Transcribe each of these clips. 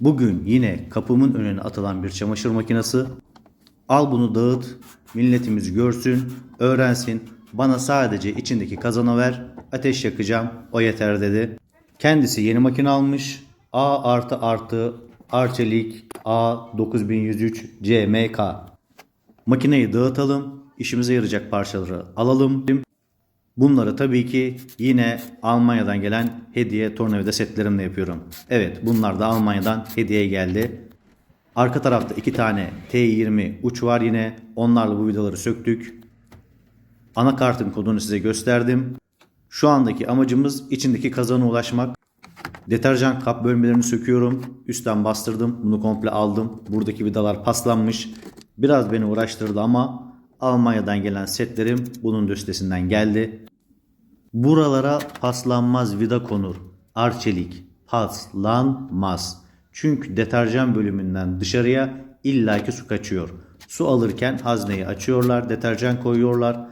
Bugün yine kapımın önüne atılan bir çamaşır makinesi. Al bunu dağıt, milletimiz görsün, öğrensin. Bana sadece içindeki kazanı ver, ateş yakacağım, o yeter dedi. Kendisi yeni makine almış. A artı artı Arçelik A9103 CMK. Makineyi dağıtalım, işimize yarayacak parçaları alalım. Bunları tabii ki yine Almanya'dan gelen hediye tornavida setlerimle yapıyorum. Evet bunlar da Almanya'dan hediye geldi. Arka tarafta iki tane T20 uç var yine. Onlarla bu vidaları söktük. Anakartın kodunu size gösterdim. Şu andaki amacımız içindeki kazana ulaşmak. Deterjan kap bölmelerini söküyorum. Üstten bastırdım. Bunu komple aldım. Buradaki vidalar paslanmış. Biraz beni uğraştırdı ama Almanya'dan gelen setlerim bunun üstesinden geldi. Buralara paslanmaz vida konur. Arçelik paslanmaz. Çünkü deterjan bölümünden dışarıya illaki su kaçıyor. Su alırken hazneyi açıyorlar, deterjan koyuyorlar.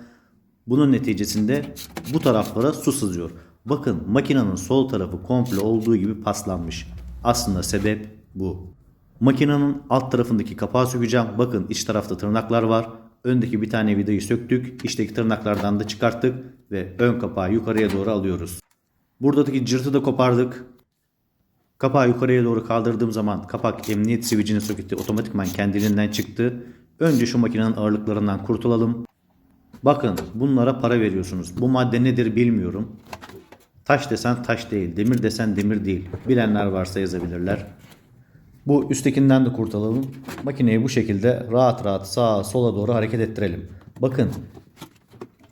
Bunun neticesinde bu taraflara su sızıyor. Bakın makinenin sol tarafı komple olduğu gibi paslanmış. Aslında sebep bu. Makinenin alt tarafındaki kapağı sökeceğim. Bakın iç tarafta tırnaklar var. Öndeki bir tane vidayı söktük. İçteki tırnaklardan da çıkarttık ve ön kapağı yukarıya doğru alıyoruz. Buradaki cırtı da kopardık. Kapağı yukarıya doğru kaldırdığım zaman kapak emniyet switch'inin soketi otomatikman kendiliğinden çıktı. Önce şu makinenin ağırlıklarından kurtulalım. Bakın bunlara para veriyorsunuz. Bu madde nedir bilmiyorum. Taş desen taş değil, demir desen demir değil. Bilenler varsa yazabilirler. Bu üsttekinden de kurtulalım. Makineyi bu şekilde rahat rahat sağa sola doğru hareket ettirelim. Bakın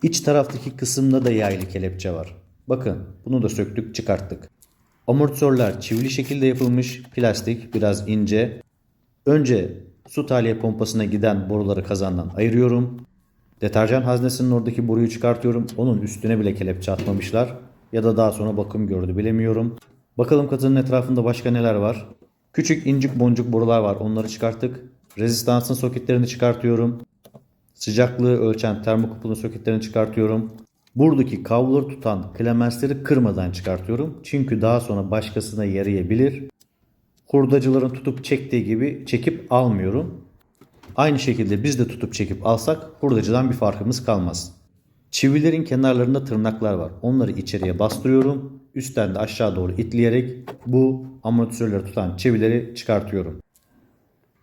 iç taraftaki kısımda da yaylı kelepçe var. Bakın bunu da söktük çıkarttık. Amortisörler çivili şekilde yapılmış plastik biraz ince. Önce su tahliye pompasına giden boruları kazandan ayırıyorum. Deterjan haznesinin oradaki boruyu çıkartıyorum. Onun üstüne bile kelepçe atmamışlar. Ya da daha sonra bakım gördü bilemiyorum. Bakalım kazanın etrafında başka neler var. Küçük incik boncuk borular var. Onları çıkarttık. Rezistansın soketlerini çıkartıyorum. Sıcaklığı ölçen termokupulun soketlerini çıkartıyorum. Buradaki kabloları tutan klemensleri kırmadan çıkartıyorum. Çünkü daha sonra başkasına yarayabilir. Hurdacıların tutup çektiği gibi çekip almıyorum. Aynı şekilde biz de tutup çekip alsak hurdacıdan bir farkımız kalmaz. Çivilerin kenarlarında tırnaklar var. Onları içeriye bastırıyorum. Üstten de aşağı doğru itleyerek bu amortisörleri tutan çivileri çıkartıyorum.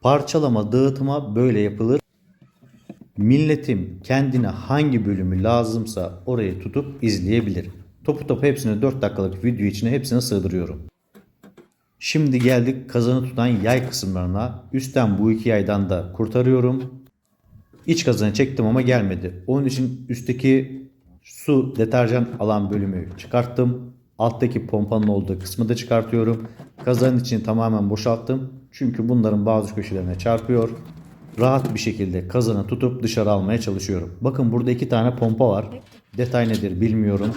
Parçalama, dağıtıma böyle yapılır. Milletim kendine hangi bölümü lazımsa orayı tutup izleyebilir. Topu topu hepsini 4 dakikalık video içine hepsini sığdırıyorum. Şimdi geldik kazanı tutan yay kısımlarına. Üstten bu iki yaydan da kurtarıyorum. İç kazanı çektim ama gelmedi. Onun için üstteki su deterjan alan bölümü çıkarttım. Alttaki pompanın olduğu kısmı da çıkartıyorum. Kazanın içini tamamen boşalttım. Çünkü bunların bazı köşelerine çarpıyor. Rahat bir şekilde kazanı tutup dışarı almaya çalışıyorum. Bakın burada iki tane pompa var. Detay nedir bilmiyorum.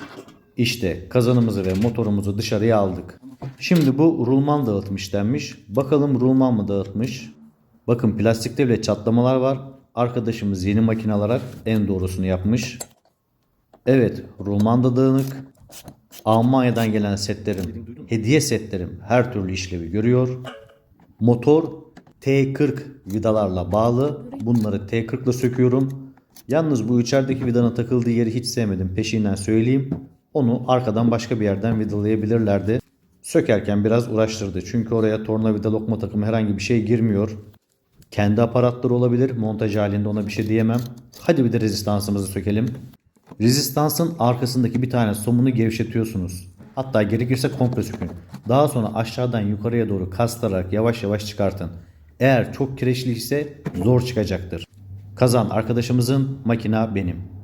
İşte kazanımızı ve motorumuzu dışarıya aldık. Şimdi bu rulman dağıtmış denmiş. Bakalım rulman mı dağıtmış? Bakın plastikte bile çatlamalar var. Arkadaşımız yeni makine alarak en doğrusunu yapmış. Evet rulman da dağınık. Almanya'dan gelen setlerim, hediye setlerim her türlü işlevi görüyor. Motor T40 vidalarla bağlı. Bunları T40 ile söküyorum. Yalnız bu içerideki vidanın takıldığı yeri hiç sevmedim. Peşinden söyleyeyim. Onu arkadan başka bir yerden vidalayabilirlerdi. Sökerken biraz uğraştırdı. Çünkü oraya tornavida lokma takımı herhangi bir şey girmiyor. Kendi aparatları olabilir. Montaj halinde ona bir şey diyemem. Hadi bir de rezistansımızı sökelim. Rezistansın arkasındaki bir tane somunu gevşetiyorsunuz. Hatta gerekirse komple sökün. Daha sonra aşağıdan yukarıya doğru kastırarak yavaş yavaş çıkartın. Eğer çok kireçli ise zor çıkacaktır. Kazan arkadaşımızın, makina benim.